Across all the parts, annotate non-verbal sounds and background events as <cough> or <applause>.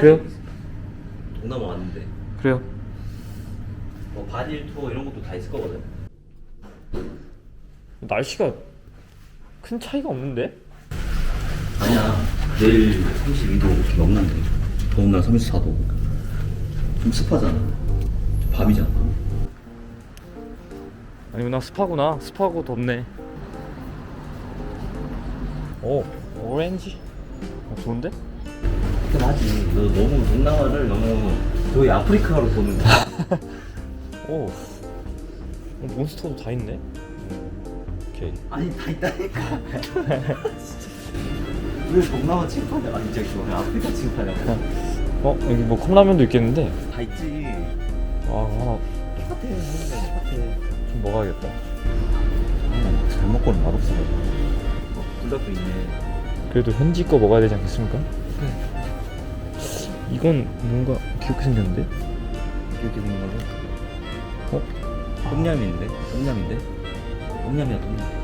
그래요? 동남아 왔는데. 그래요. 뭐 바질 투어 이런 것도 다 있을 거거든. 날씨가 큰 차이가 없는데? 아니야. 내일 32도 넘는데. 더운 날 34도. 좀 습하잖아. 밤이잖아. 아니구나 습하구나 습하고 덥네 오 오렌지 어, 좋은데? 하지. 너 너무 동남아를 너무 거의 아프리카로 보는 거야. <laughs> 오 어, 몬스터도 다 있네 음, 오케이 아니 다 있다니까. <laughs> 왜 동남아 취급하냐? 아니 저기 왜 아프리카 취급하냐? 어 여기 뭐 컵라면도 있겠는데 다 있지. 아 하나 똑같아. 똑같아. 좀 먹어야겠다 잘 먹고는 맛없어. 불닭도 있네. 그래도 현지 거 먹어야 되지 않겠습니까? 이건 뭔가 귀엽게 생겼는데? 이렇게 생긴 거는 어? 똠얌인데? 똠얌인데? 똠얌이야 똠얌.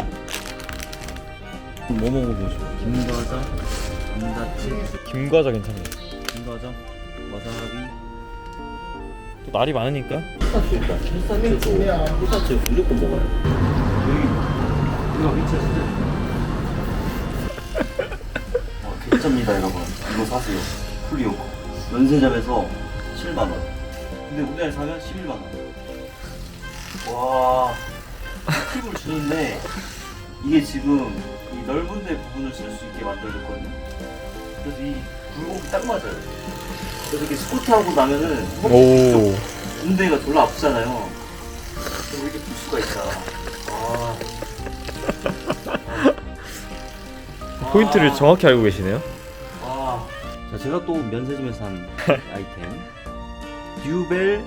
뭐 먹어보고 싶어? 김과자, 감자칩, 김과자 괜찮네 김과자, 와사비. 또 날이 많으니까 피스타치오 있다. 피스타치오. 피스타치오 무조건 먹어요. 여기 이거 위치가 진짜. 와 개쩝니다 여러분. 이거 사세요. 풀리오코. 면세점에서 7만 원. 근데 우리나라에 사면 11만 원. 와. 팁을 주는데 이게 지금 이 넓은 데 부분을 쓸 수 있게 만들어줬거든요. 그래서 이 굴곡이 딱 맞아요. 그래서 이렇게 스쿼트하고 나면은 오 군대가 졸라 아프잖아요. 그럼 이렇게 풀 수가 있다. 아. 포인트를 아. 정확히 알고 계시네요 제가 또 면세점에서 산 <laughs> 아이템. 듀벨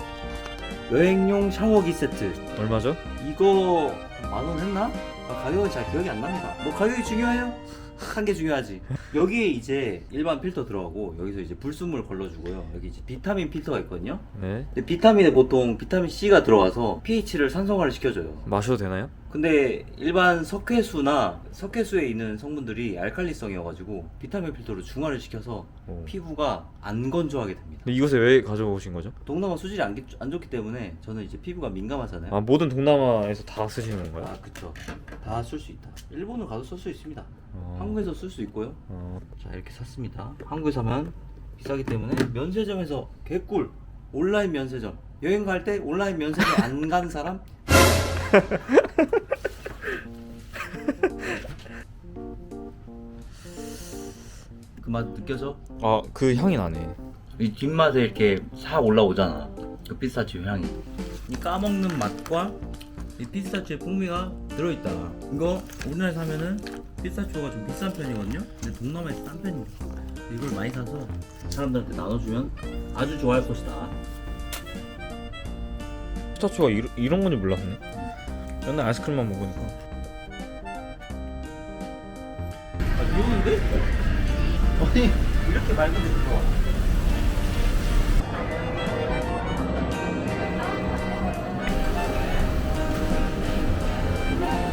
여행용 샤워기 세트. 얼마죠? 이거 만 원 했나? 아, 가격은 잘 기억이 안 납니다. 뭐 가격이 중요해요? 한 게 중요하지. 여기에 이제 일반 필터 들어가고 여기서 이제 불순물 걸러주고요. 여기 이제 비타민 필터가 있거든요. 네 근데 비타민에 보통 비타민 C가 들어가서 pH를 산성화를 시켜줘요. 마셔도 되나요? 근데 일반 석회수나 석회수에 있는 성분들이 알칼리성이어가지고 비타민 필터로 중화를 시켜서 오. 피부가 안 건조하게 됩니다. 근데 이곳에 왜 가져오신 거죠? 동남아 수질이 안, 기- 안 좋기 때문에 저는 이제 피부가 민감하잖아요. 아 모든 동남아에서 다 쓰시는 건가요? 아 그쵸. 다 쓸 수 있다. 일본은 가도 쓸 수 있습니다. 어. 한국에서 쓸 수 있고요. 어. 자 이렇게 샀습니다. 한국에 사면 비싸기 때문에 면세점에서 개꿀 온라인 면세점 여행 갈 때 온라인 면세점 안 간 사람 <laughs> 그 맛 느껴져? 아, 그 향이 나네. 이 뒷맛에 이렇게 싹 올라오잖아 그 피스타치오 향이 이 까먹는 맛과 이 피스타치오의 풍미가 들어있다 이거 우리나라에 사면은 피스타치오가 좀 비싼 편이거든요 근데 동남아에서 싼 편입니다 이걸 많이 사서 사람들한테 나눠주면 아주 좋아할 것이다 피스타치오가 이러, 이런 건지 몰랐네. 맨날 아이스크림만 먹으니까. 아 비 오는데? 아니 이렇게 맑은데 좋아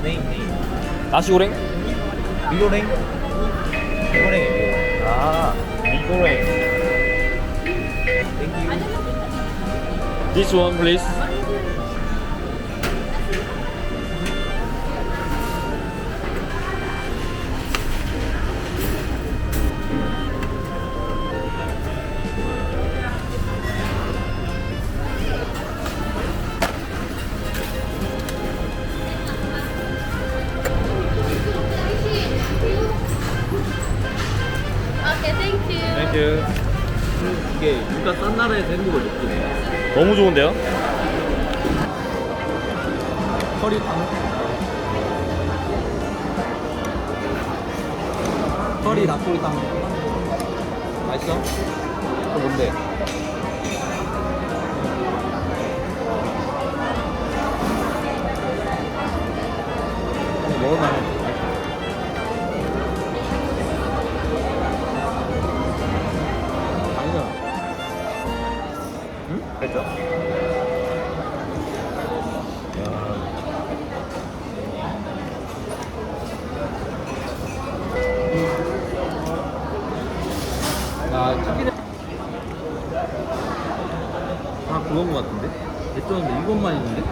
네임 네임 나시고랭? 미고랭 미고랭 아, 미고랭. This one, please. 행복을 느끼네 너무 좋은데요? 커리탕 커리 나폴리탕 맛있어? 또 뭔데? 먹을만 번만 있는데?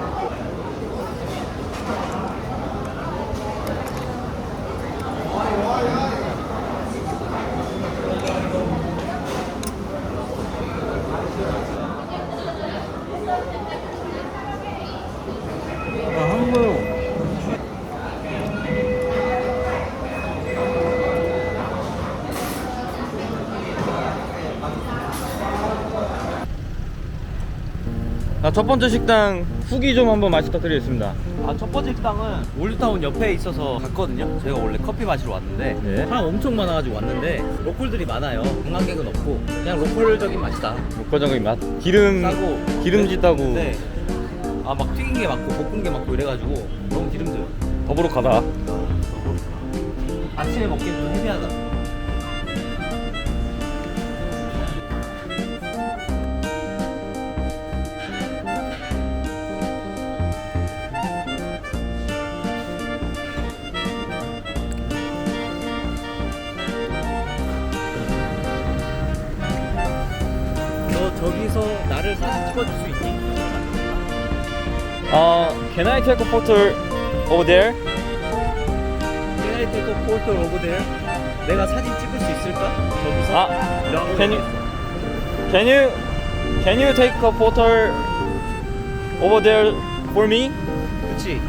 아, 한국 자, 첫 번째 식당 후기 좀 한번 말씀 부탁드리겠습니다. 아, 첫 번째 식당은 올드타운 옆에 있어서 갔거든요. 제가 원래 커피 마시러 왔는데 네. 사람 엄청 많아가지고 왔는데 로컬들이 많아요. 관광객은 없고 그냥 로컬적인 맛이다. 육과적인 맛. 기름 싸고 기름지다고 네. 아 막 튀긴 게 많고 볶은 게 많고 이래가지고 너무 기름져요. 더부룩하다. 아침에 먹기엔 좀 헤비하다. 찍어줄 수 있니? 어, can I take a photo over there? Can I take a photo over there? 내가 사진 찍을 수 있을까? 저기서? 아, 라고 can you can you can you take a photo over there for me? 그치?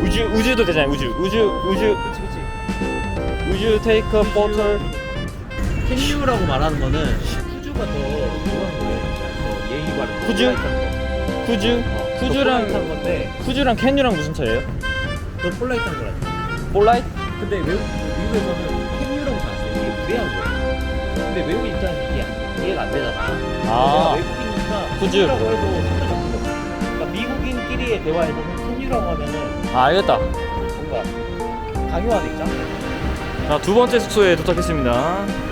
우주 우주도 되잖아요. 우주 우주 우주 그치 그치 우주 take a photo. 캔유라고 말하는 거는 거예요 더 거. 쿠즈 어, 더 쿠즈랑 건데 쿠즈랑 캔유랑 무슨 차이예요? 더 폴라이트 한 거라지 폴라이트? 근데 외국, 미국에서는 캔유라고 써요 이게 무례한 거예요 근데 외국 입장에서 이게 안- 이해가 안 되잖아 아. 내가 외국인이니까 푸주. 캔유라고 해도 상관 없는 거 그러니까 미국인끼리의 대화에서는 캔유라고 하면은 아 알겠다. 뭔가 강요하는 입장? 자 두 번째 숙소에 도착했습니다.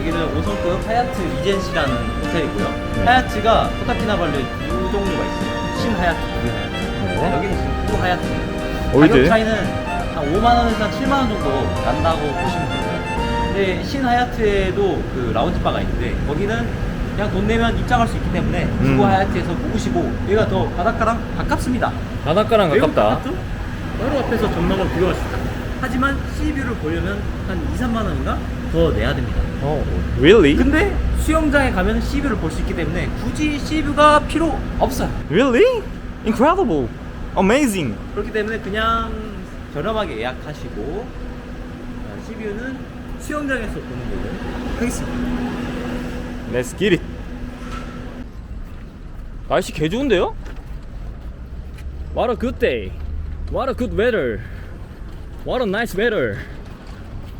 여기는 5성급 하얏트 리젠시라는 호텔이고요. 네. 하얏트가 코타키나발루에 두 종류가 있어요. 신 하얏트, 그 하얏트. 네. 여기는 지금. 어디들? 가격 차이는 한 5만 원에서 한 7만 원 정도 난다고 보시면 되고요. 근데 신 하얏트에도 그 라운지 바가 있는데 거기는 그냥 돈 내면 입장할 수 있기 때문에 음. 푸 하얏트에서 묵으시고 얘가 더 바닷가랑 가깝습니다. 바닷가랑 가깝다. 가깝죠? 바로 앞에서 전망을 구경할 수 있다. 하지만 시비를 보려면 한 2, 3만 원인가 더 내야 됩니다. 어, really? 근데 수영장에 가면 시뷰를 볼 수 있기 때문에 굳이 시뷰가 필요 없어요. Really? Incredible. Amazing. 그렇기 때문에 그냥 저렴하게 예약하시고 어, 시뷰는 수영장에서 보는 걸로 하겠습니다. Let's get it. 날씨 개 좋은데요? What a good day. What a good weather. What a nice weather.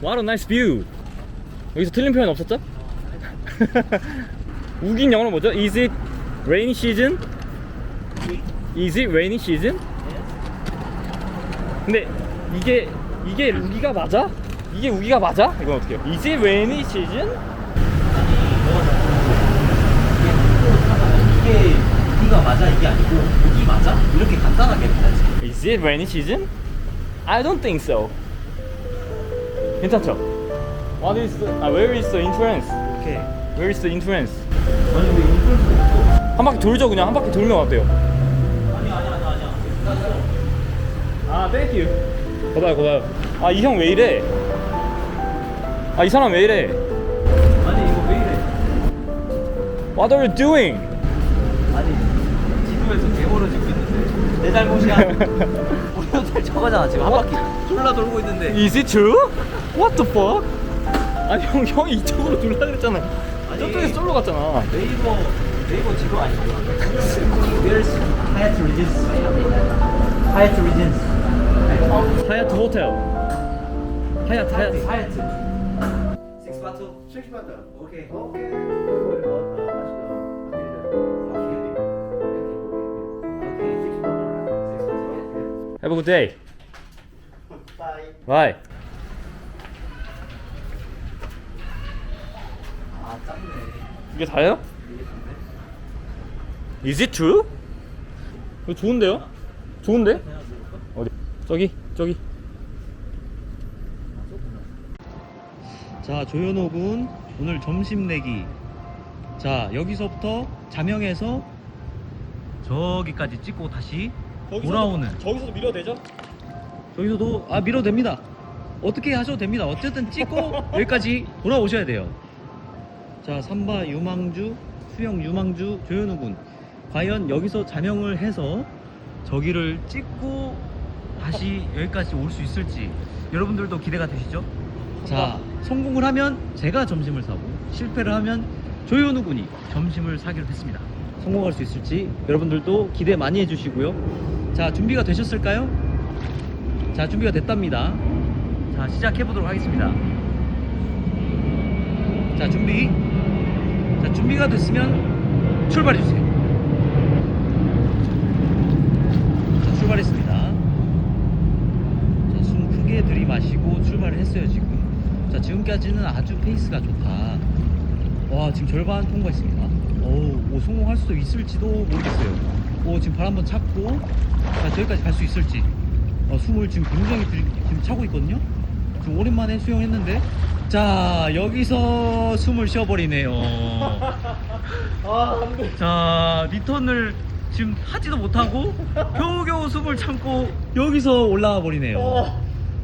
What a nice view. 여기서 틀린 표현 없었죠? 우긴 영어로 뭐죠? Is it rainy season? Is it rainy season? 근데 이게 이게 우기가 맞아? 이게 우기가 맞아? 이건 어떻게 해요? Is it rainy season? 이게 우기가 맞아 이게 아니고 우기 맞아? 이렇게 간단하게 해야지. Is it rainy season? I don't think so. 괜찮죠? What is the, 아, where is the entrance? 이렇게 Where is the entrance? 아니 왜 인플 수 없어? 한 바퀴 돌죠 그냥 한 바퀴 돌면 어때요? 아니 아니 아니 아니야. 아, thank you. 고다요 고다요. 아, 이 형 왜 이래? 아, 이 사람 왜 이래? 아니 이거 왜 이래? What are you doing? 아니 지도에서 개보로 찍고 있는데 내 잘못이야 <laughs> 우리 호텔 저거잖아 지금 한 바퀴 졸라 돌고 있는데 Is it true? What the fuck? 아니 형 형이 이쪽으로 돌라 그랬잖아. 아니. 저쪽에서 솔로 갔잖아. 네이버 네이버 지도 아니고 Where's Hyatt Regency? Hyatt Regency 하얏트 호텔. 하얏트 하얏트. Hyatt Six bottle Six butter. Okay uh. Okay. Okay Six bottle Six bottle Have a good day. Bye. Bye. 이게 다예요? Is it true? 이거 좋은데요? 좋은데? 어디? 저기 저기. 자 조현호 군 오늘 점심 내기 자 여기서부터 자명해서 저기까지 찍고 다시 돌아오는 저기서도 밀어도 되죠? 저기서도 아 밀어도 됩니다. 어떻게 하셔도 됩니다. 어쨌든 찍고 <laughs> 여기까지 돌아오셔야 돼요. 자, 삼바 유망주, 수영 유망주 조현우 군. 과연 여기서 자명을 해서 저기를 찍고 다시 <laughs> 여기까지 올 수 있을지 여러분들도 기대가 되시죠? 자, 성공을 하면 제가 점심을 사고 실패를 하면 조현우 군이 점심을 사기로 했습니다. 성공할 수 있을지 여러분들도 기대 많이 해주시고요. 자, 준비가 되셨을까요? 자 준비가 됐답니다 자 시작해 보도록 하겠습니다 자 준비 자 준비가 됐으면 출발해 주세요. 자 출발했습니다. 자 숨 크게 들이마시고 출발을 했어요 지금. 자 지금까지는 아주 페이스가 좋다. 와 지금 절반 통과했습니다. 오, 오 성공할 수도 있을지도 모르겠어요. 오 지금 발 한번 찾고 자 저기까지 갈 수 있을지. 어, 숨을 지금 굉장히 들, 지금 차고 있거든요. 지금 오랜만에 수영했는데 자 여기서 숨을 쉬어버리네요. <laughs> 아 안돼 자 리턴을 지금 하지도 못하고 겨우겨우 숨을 참고 여기서 올라와 버리네요.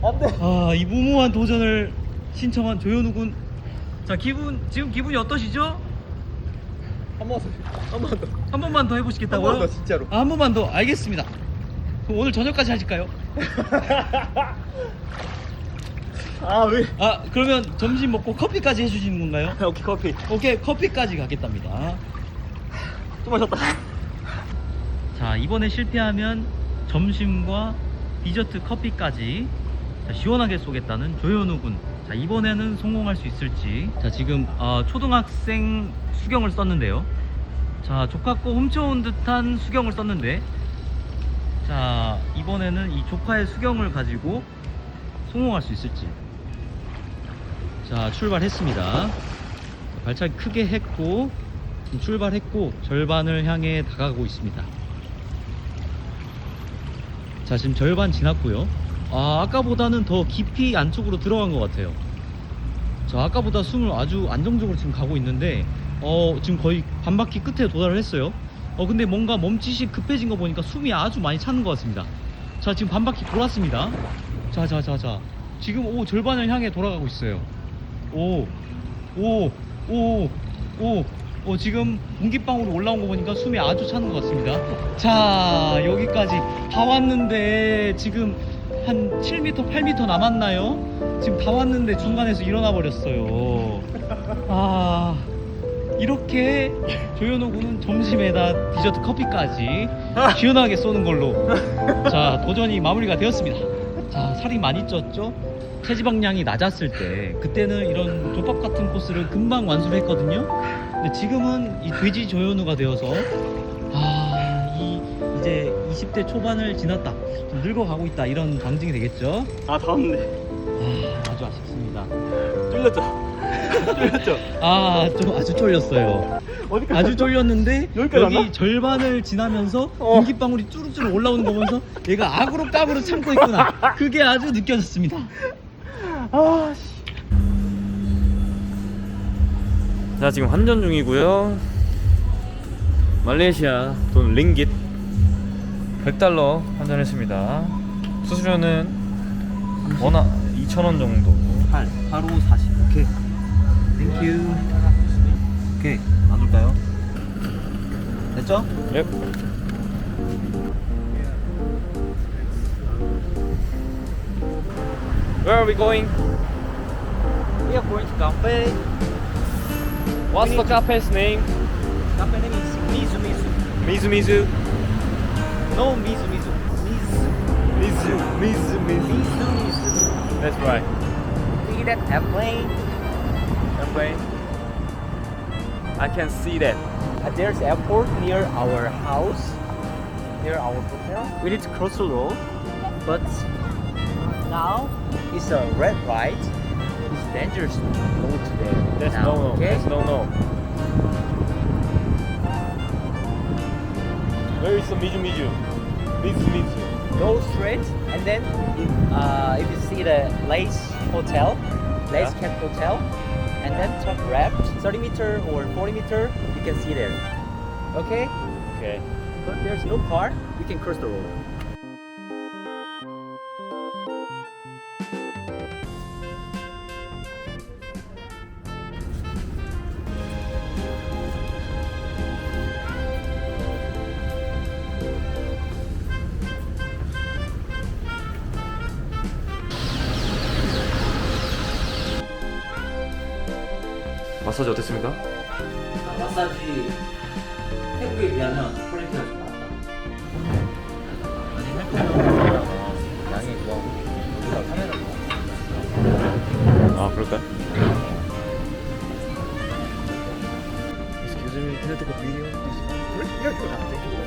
안돼 아이 무모한 도전을 신청한 조현우 군. 자 기분 지금 기분이 어떠시죠? 한번 한번 더. 한 번만 더 해보시겠다고요? 한번 더, 진짜로. 아, 한 번만 더 알겠습니다. 그럼 오늘 저녁까지 하실까요? <laughs> 아 왜? 아 그러면 점심 먹고 커피까지 해주시는 건가요? 오케이 커피. 오케이 커피까지 가겠답니다. 또 마셨다. 자 이번에 실패하면 점심과 디저트 커피까지 자, 시원하게 쏘겠다는 조현우 군. 자 이번에는 성공할 수 있을지. 자 지금 어, 초등학생 수경을 썼는데요. 자 조카거 훔쳐온 듯한 수경을 썼는데 자 이번에는 이 조카의 수경을 가지고 성공할 수 있을지. 자 출발했습니다. 발차기 크게 했고 출발했고 절반을 향해 다가가고 있습니다. 자 지금 절반 지났고요. 아 아까보다는 더 깊이 안쪽으로 들어간 것 같아요. 자 아까보다 숨을 아주 안정적으로 지금 가고 있는데 어 지금 거의 반 바퀴 끝에 도달을 했어요. 어 근데 뭔가 몸짓이 급해진 거 보니까 숨이 아주 많이 차는 것 같습니다. 자 지금 반 바퀴 돌았습니다. 자자자자 지금 오 절반을 향해 돌아가고 있어요. 오, 오, 오, 오, 오, 지금 공기방으로 올라온 거 보니까 숨이 아주 차는 것 같습니다. 자, 여기까지 다 왔는데 지금 한 7m, 8m 남았나요? 지금 다 왔는데 중간에서 일어나 버렸어요. 아, 이렇게 조현호 군은 점심에다 디저트 커피까지 시원하게 쏘는 걸로 자 도전이 마무리가 되었습니다. 자 살이 많이 쪘죠? 체지방량이 낮았을 때 그때는 이런 족밥 같은 코스를 금방 완수를 했거든요. 근데 지금은 이 돼지 조현우가 되어서 아 이 이제 20대 초반을 지났다, 좀 늙어가고 있다 이런 방증이 되겠죠? 아다 왔는데. 아 아주 아쉽습니다. 쫄렸죠? 쫄렸죠? 아 좀 아주 쫄렸어요. 어디까지? 아주 쫄렸는데 여기까지 여기 왔나? 절반을 지나면서 어. 공기방울이 쭈룩쭈룩 올라오는 거 보면서 얘가 악으로 깍으로 참고 있구나 그게 아주 느껴졌습니다 아 씨. 자 지금 환전 중이고요. 말레이시아 돈 링깃 100달러 환전했습니다. 수수료는 원화 2,000원 정도. 8 8 5 40 오케이 땡큐 오케이 나눌까요? 됐죠? 예. Where are we going? We are going to cafe What's the cafe's name? cafe name is Mizu Mizu Mizu Mizu. No Mizu Mizu Mizu Mizu Mizu Mizu. Mizu Mizu That's right. See that airplane? Airplane. I can see that. Uh, there's airport near our house, near our hotel. We need to cross the road, but now it's a red light. It's dangerous to go to there. That's now, no no. Okay? That's no no. Where is the Mizu Mizu? Mizu Mizu. Go straight, and then if, uh, if you see the Lace Hotel, Lace Yeah. Camp Hotel, and then turn left 30 meter or 40 meter, you can see there. Okay? Okay. But there's no car, you can cross the road. 마사지 어땠습니까? 마사지 태국에 비하면 퀄리티가 좀 낮다. 양이 좋아하고 카메라 아 그럴까요? Excuse me, can I take a video? Please? Yeah, sure. Thank you.